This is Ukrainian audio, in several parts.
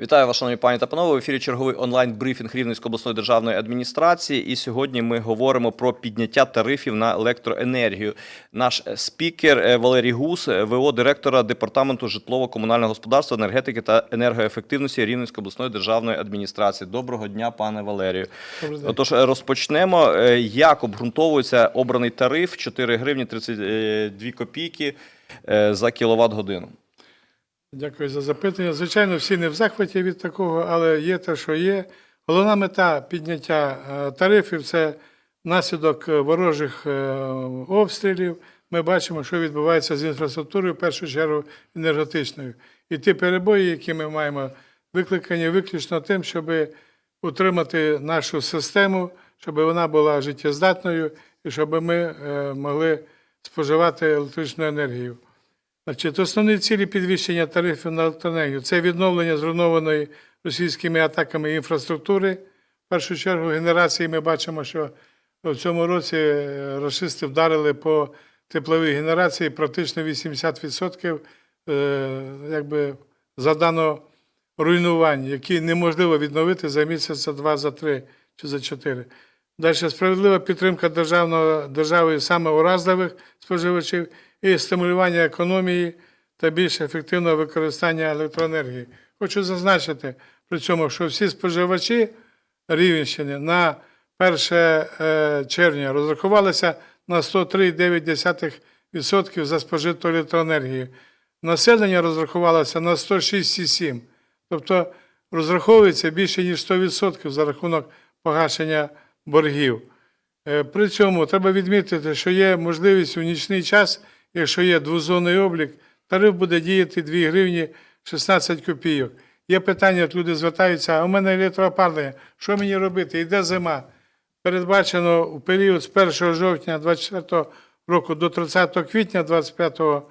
Вітаю вас, шановні пані та панове. В ефірі черговий онлайн-брифінг Рівненської обласної державної адміністрації. І сьогодні ми говоримо про підняття тарифів на електроенергію. Наш спікер е, Валерій Гус, е, ВО директора департаменту житлово-комунального господарства, енергетики та енергоефективності Рівненської обласної державної адміністрації. Доброго дня, пане Валерію. День. Отож, е, розпочнемо. Як обґрунтовується обраний тариф 4 гривні 32 копійки за кіловат годину? Дякую за запитання. Звичайно, всі не в захваті від такого, але є те, що є. Головна мета підняття е, тарифів це наслідок е, ворожих е, обстрілів. Ми бачимо, що відбувається з інфраструктурою, в першу чергу енергетичною. І ті перебої, які ми маємо, викликані виключно тим, щоб утримати нашу систему, щоб вона була життєздатною і щоб ми могли споживати електричну енергію. Значить, основні цілі підвищення тарифів на електроенергію це відновлення зруйнованої російськими атаками інфраструктури. В першу чергу генерації ми бачимо, що в цьому році е, рашисти вдарили по тепловій генерації практично 80% е, якби, завдано руйнувань, які неможливо відновити за місяць, за два, за три чи за чотири. Далі справедлива підтримка державного, держави саме уразливих споживачів і стимулювання економії та більш ефективного використання електроенергії. Хочу зазначити при цьому, що всі споживачі Рівенщини на 1 е, червня розрахувалися на 103,9% за спожиту електроенергію. Населення розрахувалося на 106,7%. Тобто розраховується більше ніж 100% за рахунок погашення боргів. Е, При цьому треба відмітити, що є можливість у нічний час, якщо є двозонний облік, тариф буде діяти 2 гривні 16 копійок. Є питання, от люди звертаються, а у мене електроопалення, що мені робити? Йде зима. Передбачено у період з 1 жовтня 2024 року до 30 квітня 2025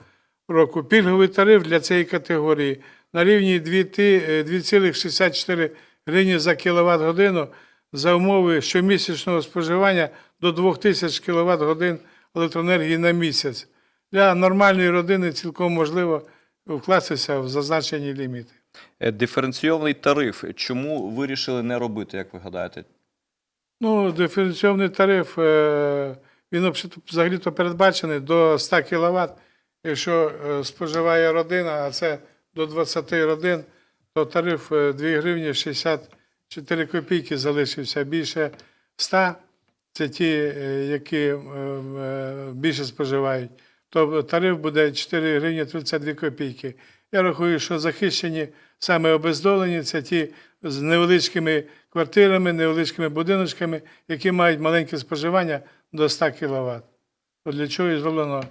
року пільговий тариф для цієї категорії на рівні 2 ти- е, 2,64 гривні за кіловат годину за умови щомісячного споживання до 2000 кВт годин електроенергії на місяць. Для нормальної родини цілком можливо вкластися в зазначені ліміти. Е, Диференційований тариф. Чому вирішили не робити, як ви гадаєте? Ну, диференційований тариф, е, він взагалі- взагалі-то передбачений до 100 кВт. Якщо е, споживає родина, а це до 20 родин, то тариф е, 2 гривні 64 копійки залишився. Більше 100 – це ті, е, які е, е, більше споживають. То тариф буде 4 гривні 32 копійки. Я рахую, що захищені саме обездолені це ті з невеличкими квартирами, невеличкими будиночками, які мають маленьке споживання до 100 кВт. То для чого і зроблено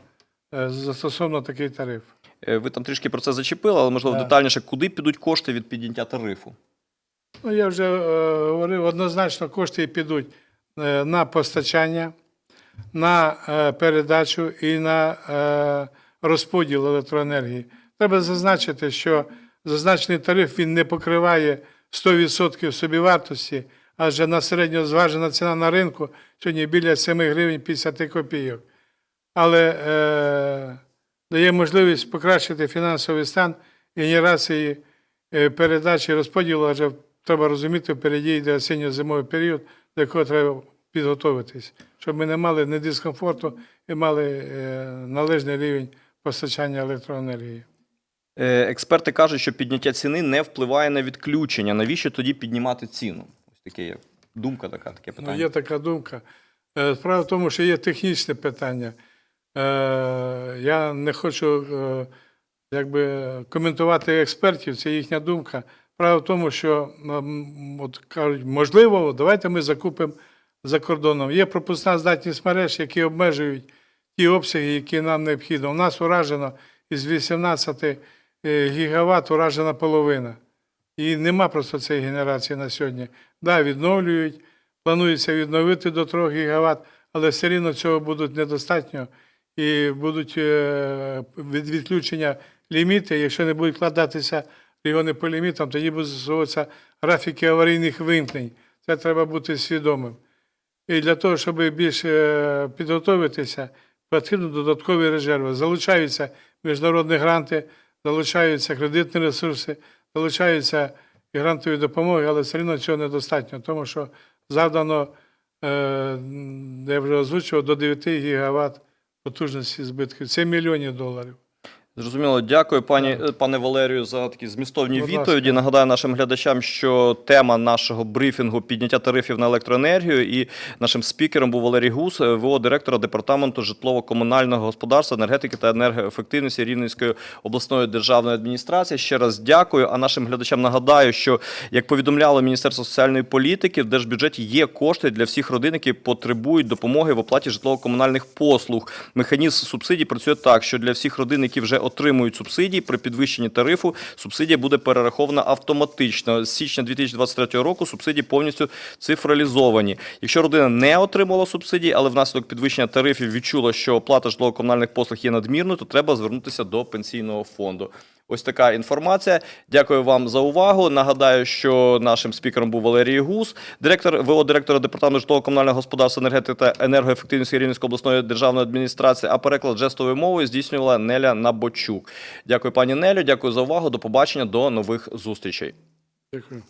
застосовано такий тариф? Ви там трішки про це зачепили, але можливо Так. детальніше, куди підуть кошти від підняття тарифу? Ну, я вже е, говорив, однозначно кошти підуть е, на постачання, на е, передачу і на розподіл електроенергії. Треба зазначити, що зазначений тариф він не покриває 100% собівартості, адже на середньозважена ціна на ринку сьогодні біля 7 гривень 50 копійок. Але е, дає можливість покращити фінансовий стан генерації передачі розподілу, адже треба розуміти, впереді йде осінньо-зимовий період, до якого треба підготуватись, щоб ми не мали ні дискомфорту і мали е, належний рівень постачання електроенергії. Е, Експерти кажуть, що підняття ціни не впливає на відключення. Навіщо тоді піднімати ціну? Ось таке є думка така, таке Ну, є така думка. Е, Справа в тому, що є технічне питання. Я не хочу якби, коментувати експертів, це їхня думка. Справа в тому, що от кажуть, можливо, давайте ми закупимо за кордоном. Є пропускна здатність мереж, які обмежують ті обсяги, які нам необхідно. У нас уражено із 18 е, гігават уражена половина. І нема просто цієї генерації на сьогодні. Да, відновлюють, планується відновити до 3 гігават, але все рівно цього буде недостатньо. І будуть е, від відключення ліміти. Якщо не будуть вкладатися регіони по лімітам, тоді будуть застосовуватися графіки аварійних вимкнень. Це треба бути свідомим. І для того, щоб більше підготуватися, потрібно додаткові резерви. Залучаються міжнародні гранти, залучаються кредитні ресурси, залучаються і грантові допомоги, але все одно цього недостатньо, тому що завдано, е, я вже озвучував, до 9 гігават потужності збитків. Це мільйонів доларів. Зрозуміло, дякую, пані е, пане Валерію, за такі змістовні Будь ласка. відповіді. Нагадаю нашим глядачам, що тема нашого брифінгу підняття тарифів на електроенергію і нашим спікером був Валерій Гус, е, ВО директора департаменту житлово-комунального господарства, енергетики та енергоефективності Рівненської обласної державної адміністрації. Ще раз дякую. А нашим глядачам нагадаю, що як повідомляло Міністерство соціальної політики, в держбюджеті є кошти для всіх родин, які потребують допомоги в оплаті житлово-комунальних послуг. Механізм субсидій працює так, що для всіх родин, які вже отримують субсидії, при підвищенні тарифу субсидія буде перерахована автоматично. З січня 2023 року субсидії повністю цифралізовані. Якщо родина не отримала субсидії, але внаслідок підвищення тарифів відчула, що оплата житлово-комунальних послуг є надмірною, то треба звернутися до пенсійного фонду. Ось така інформація. Дякую вам за увагу. Нагадаю, що нашим спікером був Валерій Гус, директор ВО директора департаменту житлово-комунального господарства, енергетики та енергоефективності Рівненської обласної державної адміністрації. А переклад жестовою мовою здійснювала Неля Набочук. Дякую, пані Нелю. Дякую за увагу. До побачення. До нових зустрічей. Дякую.